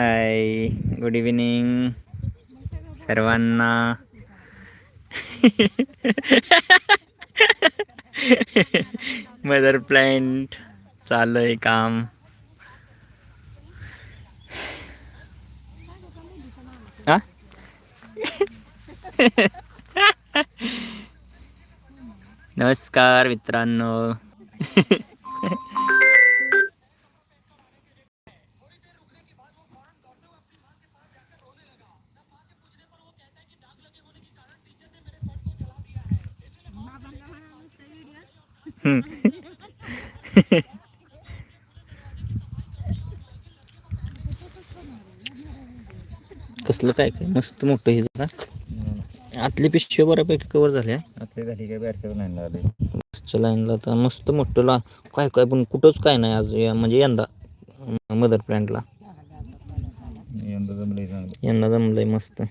हाय good evening सर्वांना mother plant चालू आहे काम. हा? नमस्कार मित्रांनो. कसलं काय काय? मस्त मोठं हे जरा आतली पिशवी बऱ्यापैकी कवर झाल्या. आपली झाली काय बाहेरच्या नाही लागले लाईनला तर मस्त मोठं ला काय काय पण कुठंच काय नाही आज. या- म्हणजे यंदा. मदर प्लॅन्टला यंदा जमले चांगलं. यंदा जमलंय मस्त.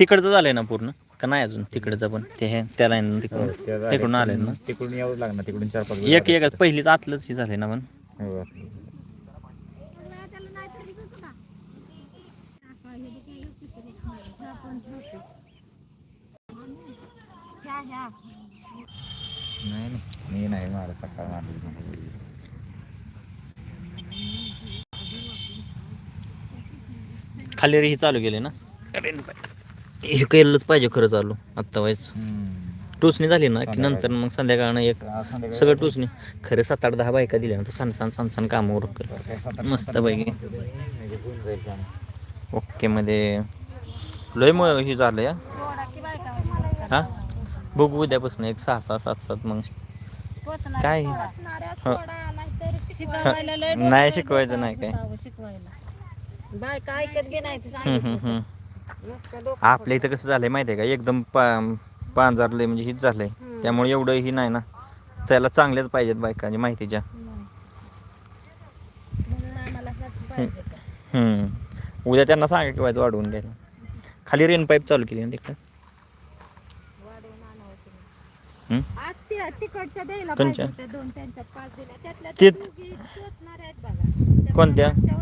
तिकडचं झालंय ना पूर्ण? का नाही अजून तिकडचं पण? ते हे त्या लाईन तिकडून? तिकडून आलंय ना? तिकडून यावं लागणार तिकडून चार पाच एक एक पहिलीच आतलंच हे झालंय ना पण? हो. नाही नाही. मी नाही मारत सकाळ खाली रे हे चालू केले ना? हे केलंच पाहिजे खरं चालू आत्ता वाईच. टोचणी झाली ना की नंतर मग संध्याकाळनं एक सगळं टोचणी. खरं सात आठ दहा बायका दिल्या तर सण सण सण सण कामं उरकल मस्त पैकी. ओके मध्ये लय मग हे झालं या हा? बघू उद्यापासून एक सहा सहा सात सात मग. काय? हो. नाही शिकवायचं नाही काय. बाय काय ऐकत बी नाही आपल्या इथं कसं झालंय माहिती आहे का? एकदम पा पांजारलंय म्हणजे हीच झालंय. त्यामुळे एवढं ही नाही ना. त्याला चांगल्याच पाहिजेत बायकांची माहितीच्या. का. हम्म. उद्या त्यांना सांगा की व्हायचं वाढवून घ्यायला. खाली रेन पाईप चालू केली ना तिकडं. आणावं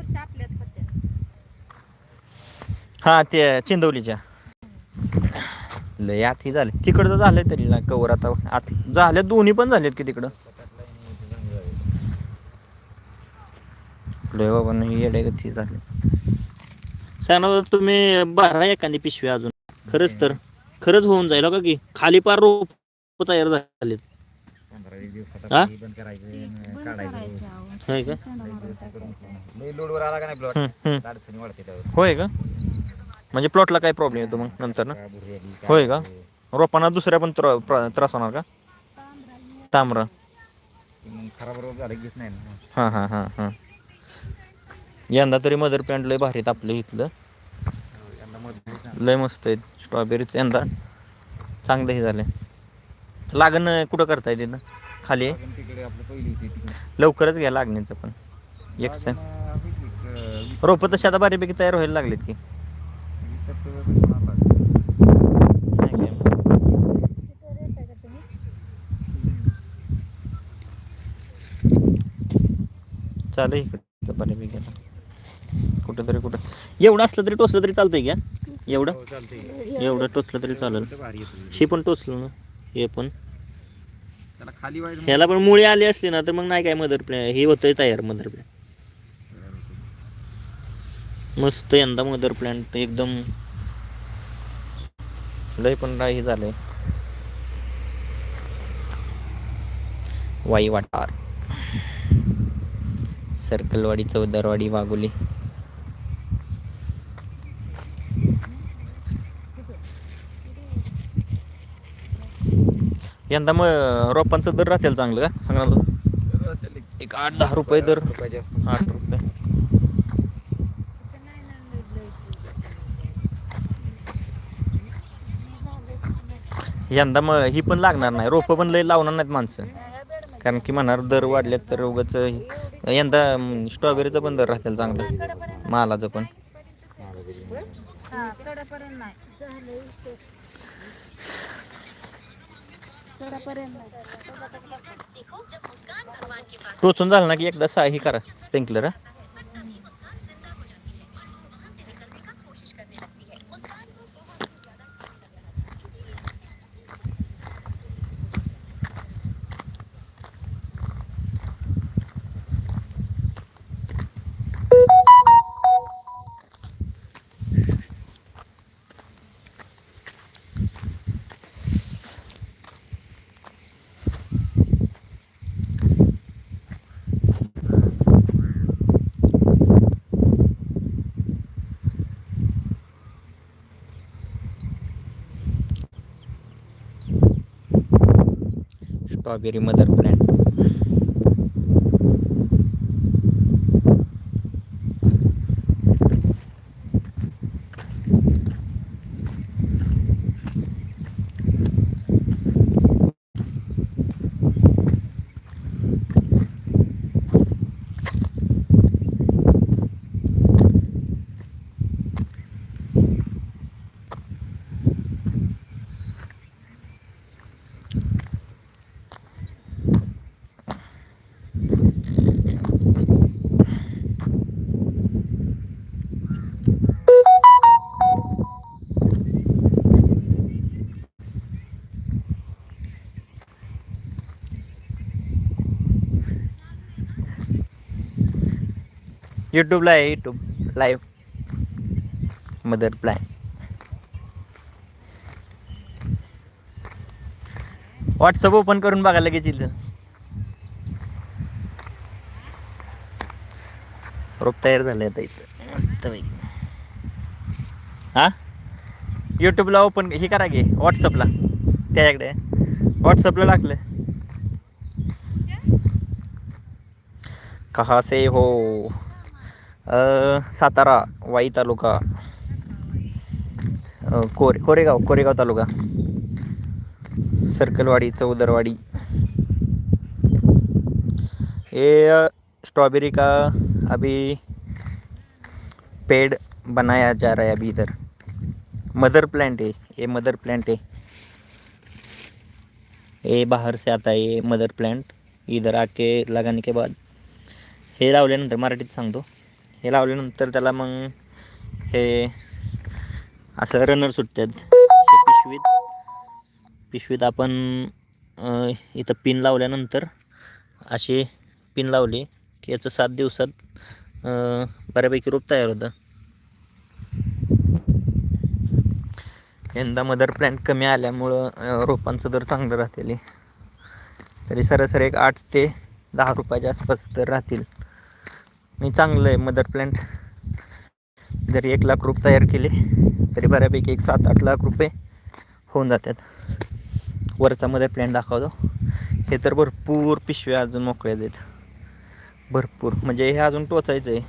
हा ते चिंदवलीच्या लय आत ही झाले तिकडचं झालंय तरी ना कवर आता. आत झाले दोन्ही पण झालेत की तिकडं. लय बाबा नाही येड्यागत झाले. सांगा तुम्ही बारा एखादी पिशवी अजून. खरंच तर. खरंच होऊन जाईल हो का की? खाली पार रोप तयार झालेत. हा? होय का? म्हणजे प्लॉटला काय प्रॉब्लेम येतो मग नंतर ना? होय का? रोपांना दुसऱ्या पण त्र- प्र- त्रास होणार का? तांबरा. खराब रोग झाला घेत नाही ना. हां हां हां हां. यंदा तरी मदर पॅन्ट लय भारीत आपलं इथलं. यंदा मध्ये लय मस्त आहेत स्ट्रॉबेरीच यंदा चांगलं हे झालं लागण कुठं करता येते ना? खाली? आहे? अजून तिकडे आपलं पहिली होती तिकडे. लवकरच घ्या लागणीचं पण. एक सण अं, वीस- रोपं तशी आता बऱ्यापैकी तयार व्हायला लागलेत की. चालू इकडं. बऱ्यापैकी कुठं कुठं. एवढं असलं तरी टोचलं तरी चालतंय का? एवढं? हो, चालतंय. एवढं टोचलं तरी चालेल. हे पण टोचलं ना. हे पण. ह्याला पण मुळी आली असली ना तर मग नाही काय मदर प्लॅ हे होतंय तयार मदर प्लॅन. मस्त यंदा मदर प्लांट एकदम लय पण राही झालंय. वाई वाटार. सर्कलवाडी चौदारवाडी वाघोली. यंदा मग रोपांचं दर राहतील चांगलं का? सांगा एक आठ दहा रुपये दर. आठ रुपये तिथं नाही ना लय- लय. यंदा मग ही पण लागणार नाही. रोपं पण लई लावणार नाहीत माणसं. कारण की म्हणणार दर वाढलेत तर उगाच यंदा स्ट्रॉबेरीचं पण दर राहतील चांगलं. मालाचं पण. टोचून झालं ना की एकदा सा हे करा स्प्रिंकलर स्ट्रॉबेरी मदर प्लॅन्ट यूट्यूबला आहे YouTube live mother plant WhatsApp open करून बघा लगेच इथं. रोप तयार झाले आता इथं. मस्त हा? यूट्यूबला ओपन हे करा घे व्हॉट्सअपला त्याच्याकडे. व्हॉट्सअपला टाकलं. कहा से हो? सातारा वाई तालुका. कोरे कोरेगाव कोरेगाव तालुका. सर्कलवाडी चौदरवाडी. ये स्ट्रॉबेरी का अभी पेड़ बनाया जा रहा है अभी इधर. मदर प्लांट है ये मदर प्लांट है. ये बाहर से आता है ये मदर प्लांट. इधर आके लगाने के बाद. हे लावल्यानंतर मराठीत सांगतो. हे लावल्यानंतर त्याला मग हे असं रनर सुटतात. पिशवीत पिशवीत आपण इथं पिन लावल्यानंतर असे पिन लावले की याचं सात दिवसात बऱ्यापैकी रोप तयार होतं. यंदा मदर प्लॅन्ट कमी आल्यामुळं रोपांचं दर चांगलं राहतील. तरी सरासरी एक आठ ते दहा रुपयाच्या आसपास तर राहतील. मी चांगलं आहे मदर प्लॅन्ट जरी एक लाख रुपये तयार केले तरी बऱ्यापैकी एक सात आठ लाख रुपये होऊन जातात. वरचा मदर प्लॅन्ट दाखवतो. हे तर भरपूर पिशव्या अजून मोकळ्या आहेत. भरपूर. म्हणजे हे अजून टोचायचं आहे.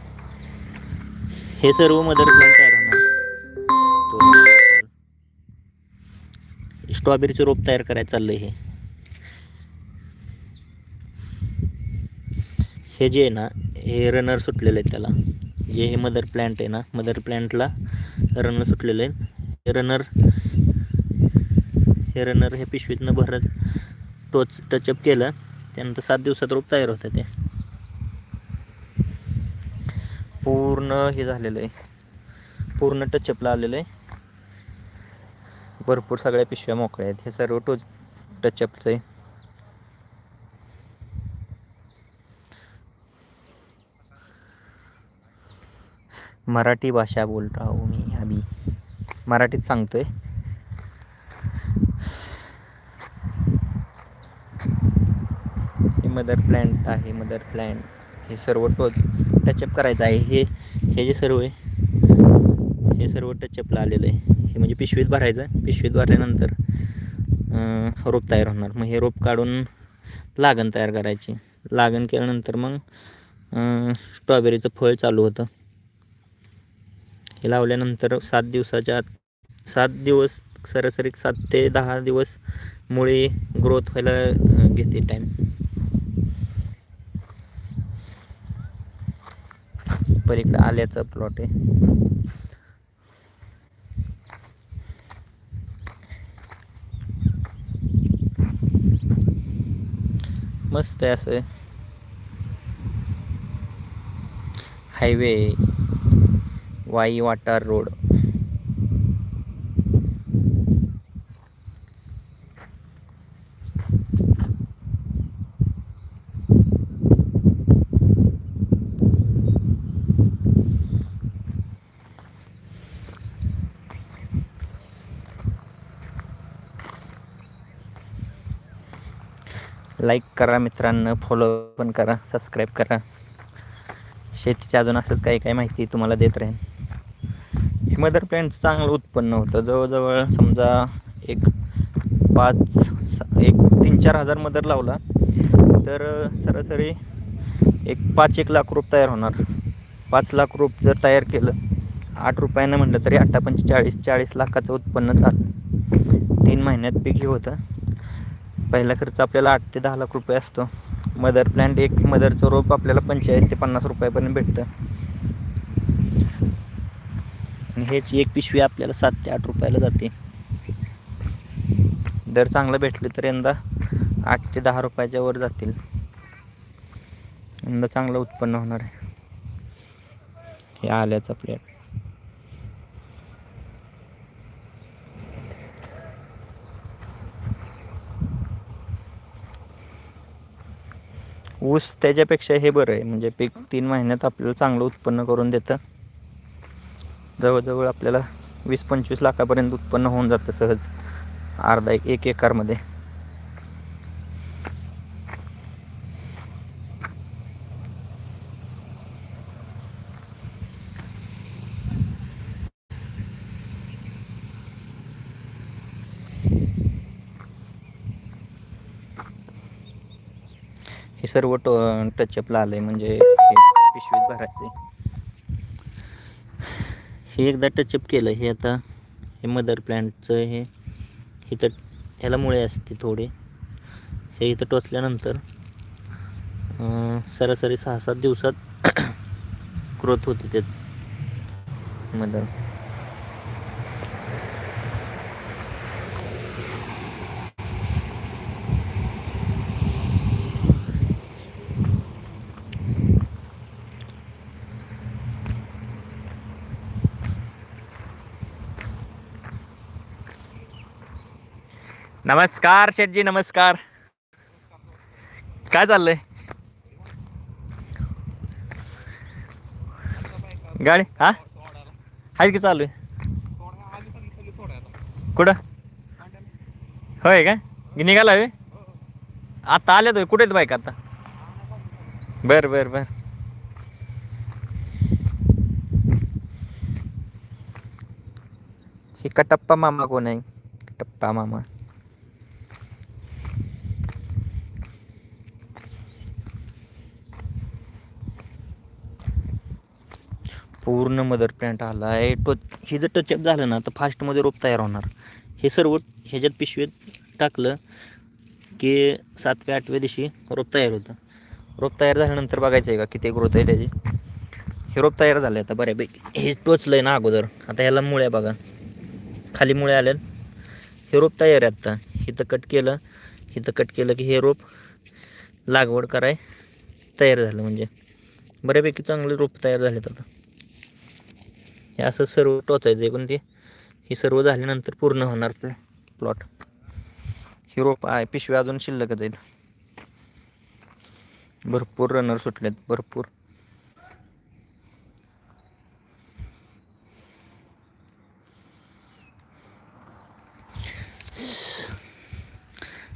हे सर्व मदर प्लॅन्ट तयार होणार. स्ट्रॉबेरीचं रोप तयार करायचं चाललंय हे. हे जे आहे ना हे रनर सुटलेलं आहे त्याला. जे हे मदर प्लॅन्ट आहे ना मदर प्लॅन्टला रनर सुटलेलं आहे हे रनर हे रनर हे पिशवीतनं भरत टोच टचअप केलं. त्यानंतर सात दिवसात रोप तयार होतं ते. पूर्ण हे झालेलं आहे. पूर्ण टचअपला आलेलं आहे. भरपूर सगळ्या पिशव्या मोकळ्या आहेत. हे सर्व टोच टचअपचं आहे. मराठी भाषा बोल रहा मी अभी मराठीत सांगतोय. हे मदर प्लॅन्ट आहे मदर प्लॅन्ट हे सर्व टोच टचअप करायचं आहे. हे हे जे सर्व आहे हे सर्व टचअपला आलेलं आहे. हे म्हणजे पिशवीत भरायचं. पिशवीत भरल्यानंतर रोप तयार होणार. मग हे रोप काढून लागण तयार करायची. लागण केल्यानंतर मग स्ट्रॉबेरीचं फळ चालू होतं. हे लावल्यानंतर सात दिवसाच्या आत सात दिवस सरासरी सात ते दहा दिवस मुळे ग्रोथ व्हायला घेते टाईम पलीकडे आल्याचा प्लॉट आहे. मस्त आहे असं. Highway Wai Watar road. Like करा मित्रांनो फॉलो पण करा सबस्क्राईब करा. शेतीची अजून असंच काही काही माहिती तुम्हाला देत राहीन. मदर प्लॅन्टचं चांगलं उत्पन्न होतं. जवळजवळ समजा एक पाच स- एक तीन चार हजार मदर लावला तर सरासरी एक पाच एक लाख रोप तयार होणार. पाच लाख रोप जर तयार केलं आठ रुपयानं म्हटलं तरी अठ्ठा पंचेचाळीस चाळीस लाखाचं उत्पन्न झालं. तीन महिन्यात पीक हे होतं. पहिला खर्च आपल्याला आठ ते दहा लाख रुपये असतो. मदर प्लॅन्ट एक मदरचं रोप आपल्याला पंचेचाळीस ते पन्नास रुपयापर्यंत भेटतं. आणि हेच एक पिशवी आपल्याला सात ते आठ रुपयाला जाते. दर चांगलं भेटले तर यंदा आठ ते दहा रुपयाच्या वर जातील. यंदा चांगलं उत्पन्न होणार आहे. हे आल्याचं आपल्या ऊस त्याच्यापेक्षा हे बरं आहे. म्हणजे पीक तीन महिन्यात आपल्याला चांगलं उत्पन्न करून देतं. जवळजवळ आपल्याला वीस पंचवीस लाखापर्यंत उत्पन्न होऊन जातं सहज. अर्धा एक एक एकरमध्ये. हे सर्व टो टचअपला आलं आहे म्हणजे पिशवीत भरायचं आहे हे एकदा टचअप केलं हे आता हे मदर प्लॅन्टचं हे इथं ह्याला मुळे असते थोडे. हे इथं टोचल्यानंतर सरासरी सहा सात दिवसात ग्रोथ होते त्यात. मदर. नमस्कार शेठजी नमस्कार. काय चाललंय? गाडी हा? आहे की चालू आहे? कुठं? होय का? निघाला वे आता आले तो कुठे आहेत बाईक आता? बर बर बर. हे कटप्पा मामा कोण आहे? कटप्पा मामा. पूर्ण मदर प्लॅन्ट आला आहे. तो हे जर टचअप झालं ना तर फास्टमध्ये रोप तयार होणार. हे सर्व ह्याच्यात पिशवीत टाकलं की सातव्या आठव्या दिवशी रोप तयार होतं. रोप तयार झाल्यानंतर बघायचं आहे का किती ग्रोथ आहे त्याची? हे रोप तयार झालं आता बऱ्यापैकी. हे टोचलं आहे ना अगोदर. आता ह्याला मुळ्या बघा. खाली मुळे आल्यात. हे रोप तयार आहे आत्ता इथं कट केलं. इथं कट केलं की हे रोप लागवड कराय तयार झालं म्हणजे. बऱ्यापैकी चांगले रोप तयार झालेत आता. हे असं सर्व टोचायचं आहे पण ते हे सर्व झाल्यानंतर पूर्ण होणार प्ल प्लॉट ही रोप आहे पिशवी अजून शिल्लकच आहेत. भरपूर रनर सुटलेत भरपूर.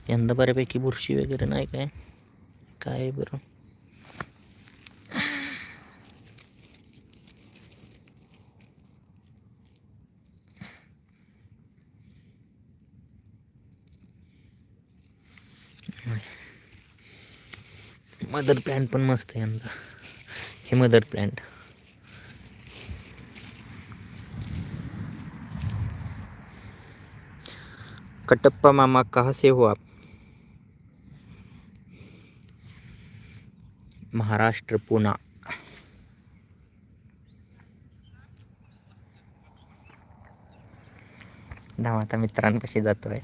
यंदा बऱ्यापैकी बुरशी वगैरे नाही काय? काय आहे बरं? मदर प्लॅन्ट पण मस्त आहे यांचा. हे मदर प्लॅन्ट. कटप्पा मामा कहाँ से हो आप? महाराष्ट्र पुणा धाव आता मित्रांपाशी जातोय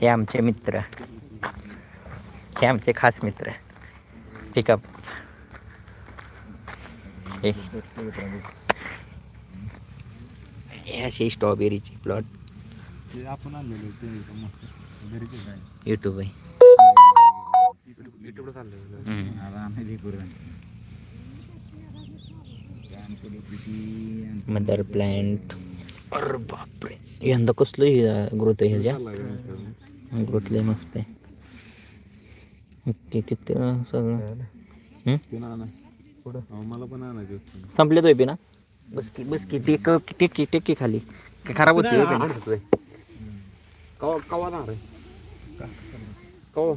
हे आमचे मित्र. हे आमचे खास मित्र. पिकअप हे. अशी स्ट्रॉबेरीची प्लॉट आपण यूट्यूब आहे मदर प्लॅन्ट अरे बापरे. यंदा कसलं ग्रोथ आहे ह्याच्या? ग्रोथ लय मस्त आहे. ओके किती सगळं? मला पण आणायचे संपले तो ना बस की बस की टेक टेकी टेकी खाली. काय खराब होती? कवा कवा ना रे कवा?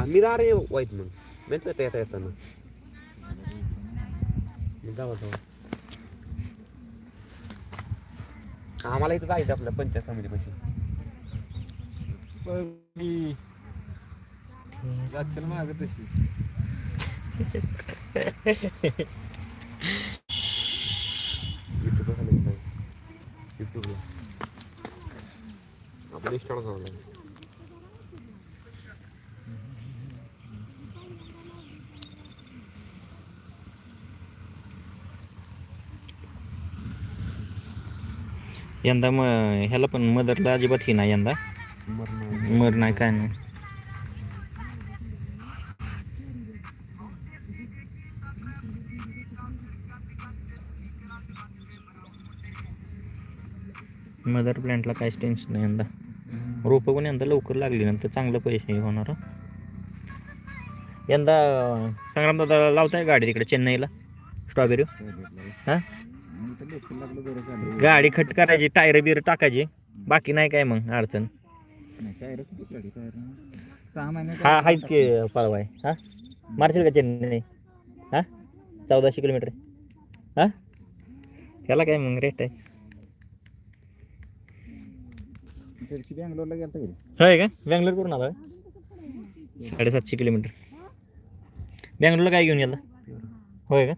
आम्ही ना रे वाईट मग. नाही तर येता येताना. मग जावा जावा. आम्हाला इथं जायचं आपल्या पंचायत समितीपाशी. चल माग तशी. युट्यूबला खाली युट्यूबला आपल्या इंस्टाला जावं लागेल. यंदा मग ह्याला पण मदरला अजिबात ही नाही यंदा. मर नाही काय नाही. मदर प्लॅन्टला काहीच टेन्शन नाही यंदा. रोपं पण यंदा लवकर लागली नंतर चांगलं पैसे होणार. यंदा संग्राम दादा लावताय गाडी तिकडे चेन्नईला? स्ट्रॉबेरी हां? गाडी खट करायची टायर बिर टाकायची. बाकी नाही काय मग अडचण. हा हाच की आहे. हा? मारशील का चेन्नई हा? चौदाशे किलोमीटर हा? त्याला काय मग रेट आहे? बँगलोरला गेलता होय का? बँगलोर करून आला साडेसातशे किलोमीटर. बँगलोरला काय घेऊन गेला होय का?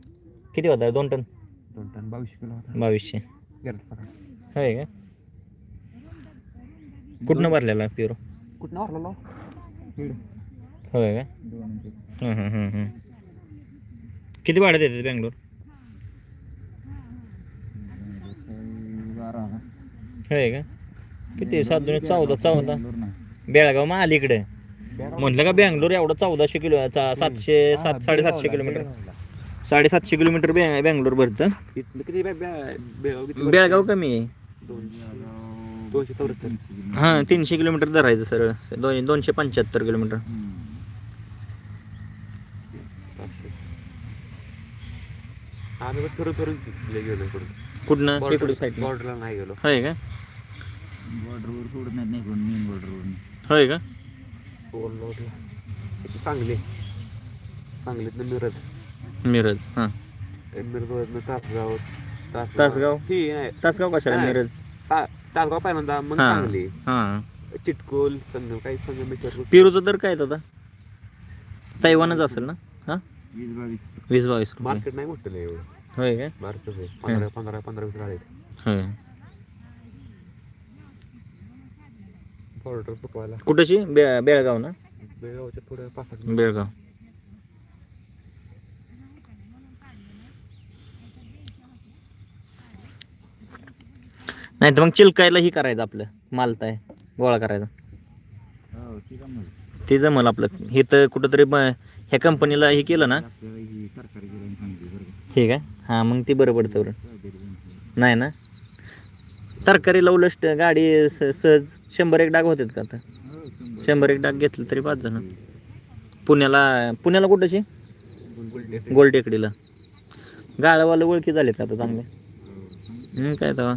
किती होता? दोन टन? टन बावीसशे किलो होता बावीसशे. गेलं सकाळी होय का? कुठनं भरलेला प्युरो कुठं आवरला होय का. हं, हं, हं, हं. किती भाडं देते बँगलोर? बारा. होय का? किती? सात दोन चौदा चौदा. बेळगाव मग अलीकडे म्हटलं का बँगलोर एवढं चौदाशे किलो चा- सातशे सात साडेसातशे किलोमीटर. साडेसातशे किलोमीटर बॅ बँगलोर भरतं. इथलं किती बे- बे- बेळगाव कमी आहे. दोन दोनशे चौऱ्याहत्तर. हां तीनशे किलोमीटर धरायचं सरळ. दोन दोनशे पंच्याहत्तर किलोमीटर. आम्ही पण फिरून फिरून तिकडे गेलो इकडून कुठनं? साईड बॉर्डरला नाही गेलो. होय का? बॉर्डरवर सोडत नाही नाही कोण मेन बॉर्डरवर होय का? बोललो इथे चांगले सांगलीतनं मिरज. मिरज. हां. मिरजवरनं तासगाव. तासगाव? ही नाही. तासगाव कशाला नाही. मिरज? सा- तासगाव पहिल्यांदा मग हां सांगली. हां. चिटकोल संगम काही संगमेश्वर पेरूचा दर काय दादा? तैवानच असेल ना? हां? वीस बावीस. रुपये. मार्केट नाही नाही एवढं. होय का? मार्केट आहे. पंधरा पंधरा पंधरा वीस गाडी होय. बॉर्डर चुकवायला कुठशी? बे बेळगाव ना? बेळगावच्या पुढे पाच बेळगाव. नाही तर मग चिलकायला ही करायचं आपलं. मालताय गोळा करायचा. ते जमल आपलं. हे तर कुठंतरी ब- ह्या कंपनीला हे केलं ना? ठीक आहे हां मग ते बरं पडतं बरं नाही ना? तरकारीला उलट गाडी स- सहज. शंभर एक डाग होतात का आता? शंभर. एक डाग घेतलं तरी पाच जण. पुण्याला पुण्याला कुठंशी? गोलटेकडीला. गोल टेकडीला ओळखी झालेत का आता चांगले? काय तेव्हा?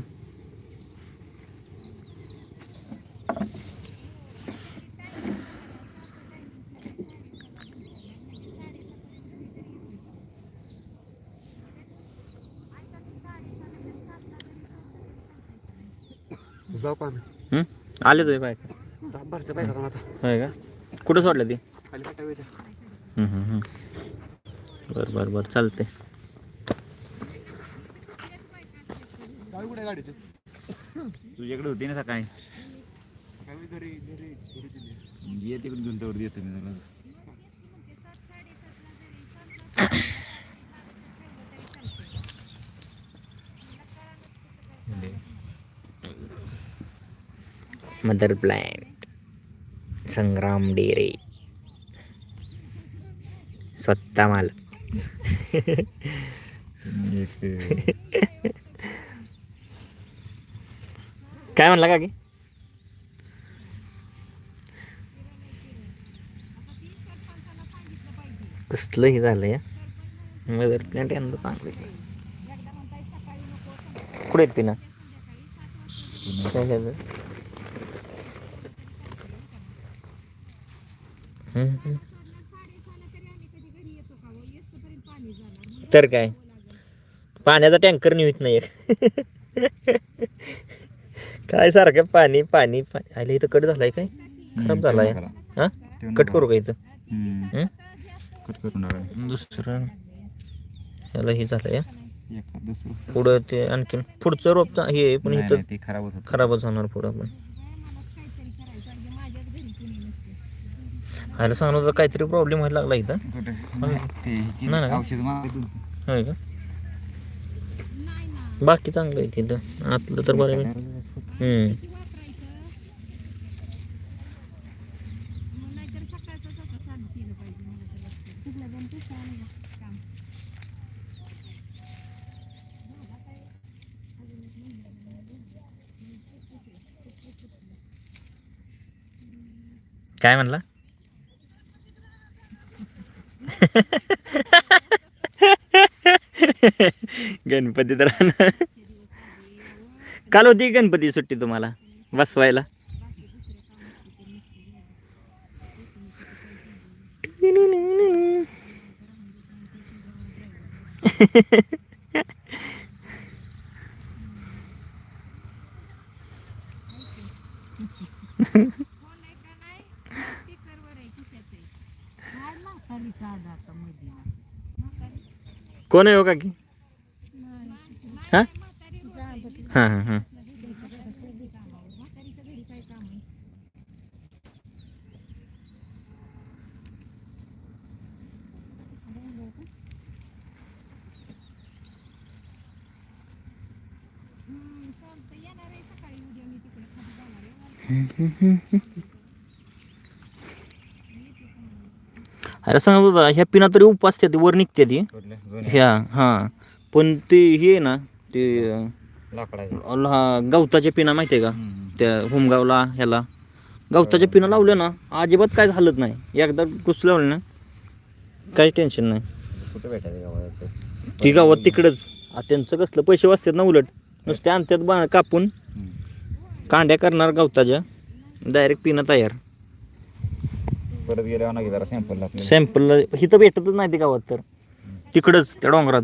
जाऊ का आम्ही? हम्म? आले तुम्ही बाय जा भरच्या पाहिजे आता. होय का? कुठं सोडलं ती? खाली हम्म, हम्म, हम्म. बरं बरं बरं. चालते कुठे गाडीची? तुझ्याकडे होती ना सकाळी. काय मी घरी घरी घरी दिली ये तिकडून घेऊन तेवढं देतो मी तुला मदर प्लॅन्ट संग्राम डेरे स्वतः माल एक काय म्हणला का की कसलं हे झालं या? मदर प्लॅन्ट यंदा चांगलं आहे. कुठे आहेत पिना? काय झालं हम्म, हम्म. तर काय? पाण्याचा टँकर नेत नाही. काय सारखं पाणी पाणी पाणी. आले इथं कट झालाय काय? खराब झालाय. हा? कट करू. का इथं? दुसरं. ह्याला हे झालंय पुढं ते आणखीन पुढचं रोप हे पण इथं. खराबच होणार पुढं पण. सांगत होतं काहीतरी प्रॉब्लेम व्हायला लागला इथं? नाही. औषध होय का? बाकी चांगलं आहे तिथं. आतलं तर बरं हम्म. काय म्हणला? गणपती तर काल होती गणपती सुट्टी तुम्हाला? बसवायला? कोण आहे हो काकी? हा? हा हा हा. अरे सांगत होता ह्या पिना तरी उपासते ती वर निघते ती? ह्या हा. पण ते हे आहे ना ते हा, गवताच्या पिना माहिती आहे का. त्या होमगावला ह्याला. गवताच्या पिना लावल्या ना अजिबात काय हालत नाही. एकदा कुस लावलं ना काही टेन्शन नाही. कुठे भेटायचं ते? गावात तिकडंच. त्यांचं कसलं पैसे वाचतात ना उलट. नुसते आणतात बा कापून. कांड्या करणार गवताच्या. डायरेक्ट पिणं तयार. परत गेल्यावर जरा सॅम्पल सॅम्पल इथं भेटतच नाही ते गावात तर. तिकडंच त्या डोंगरात.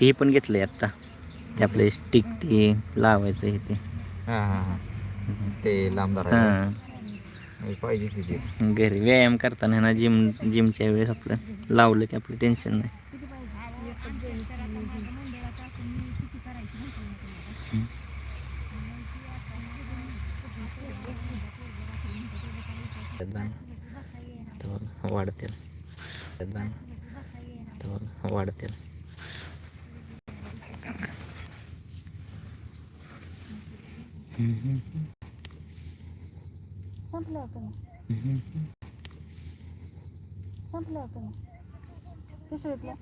ते पण घेतलंय आत्ता ते आपलं स्टिक ते लावायचं हे ते. हा हा हा. ते लांब हां. धरायचं पाहिजे तिथे घरी व्यायाम करताना ना जिम जिमच्या वेळेस आपलं लावलं की आपलं टेन्शन नाही. संपलं होतं ना पिशवीतलं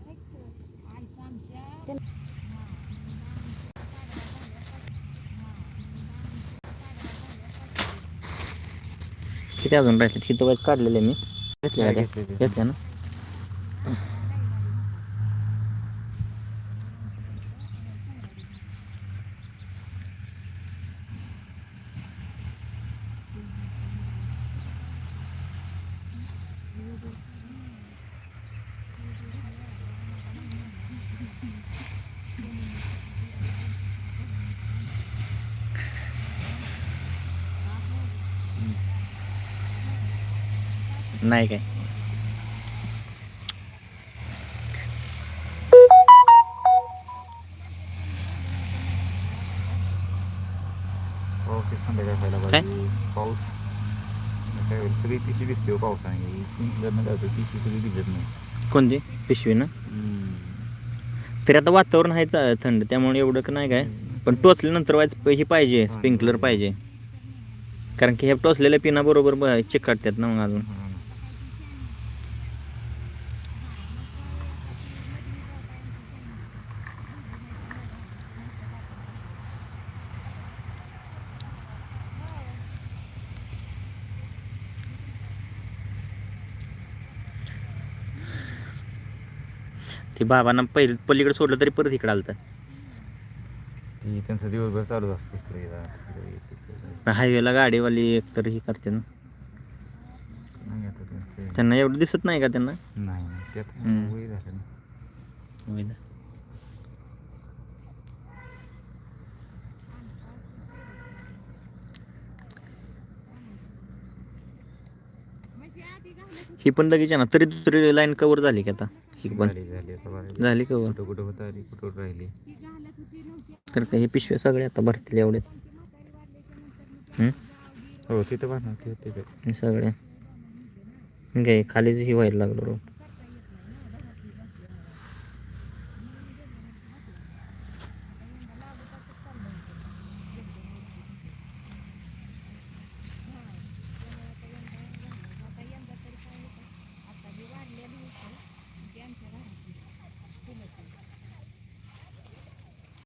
किती अजून राहिले हिथं वाईट काढलेले मी. घेतले. घेतले ना? नाही काय. पाऊस एक संध्याकाळ व्हायला काय? पाहिजे पाऊस. मग काय होईल सगळी पिशी भिजते हो पावसाने. स्प्रिंकलरनं काय होतं पिशी सगळी भिजत नाही. कोणती? पिशवी ना तरी आता वातावरण आहे चा- थंड त्यामुळे एवढं का नाही काय. पण टोचल्यानंतर वाच ही पाहिजे स्प्रिंकलर पाहिजे. कारण की ह्या टोचलेल्या पिना बरोबर ब- चिकटतात ना मग अजून. हा ना. ते बाबांना पहिले पलीकडे सोडलं तरी परत इकडे आलतं. ती त्यांचं दिवसभर चालूच असते इकडे जा, तिकडे ये, तिकडे जा. हायवेला गाडीवाली एकतर ही करते ना. नाही आता त्यांचं त्यांना एवढं दिसत नाही का त्यांना? नाही नाही, त्यात हम्म. वय झालं ना. ही पण लगेच आहे ना तरी दुसरी लाईन कवर झाली की आता. ही पण. झाली झाली आता बरं. झाली कवर कुठं कुठं होत आली कुठं कुठं राहिली? तर काही हे पिशव्या सगळे आता भरतील एवढे हो? तिथं बनव ते. तिथे हे सगळे. काय खालीच ही व्हायला लागलो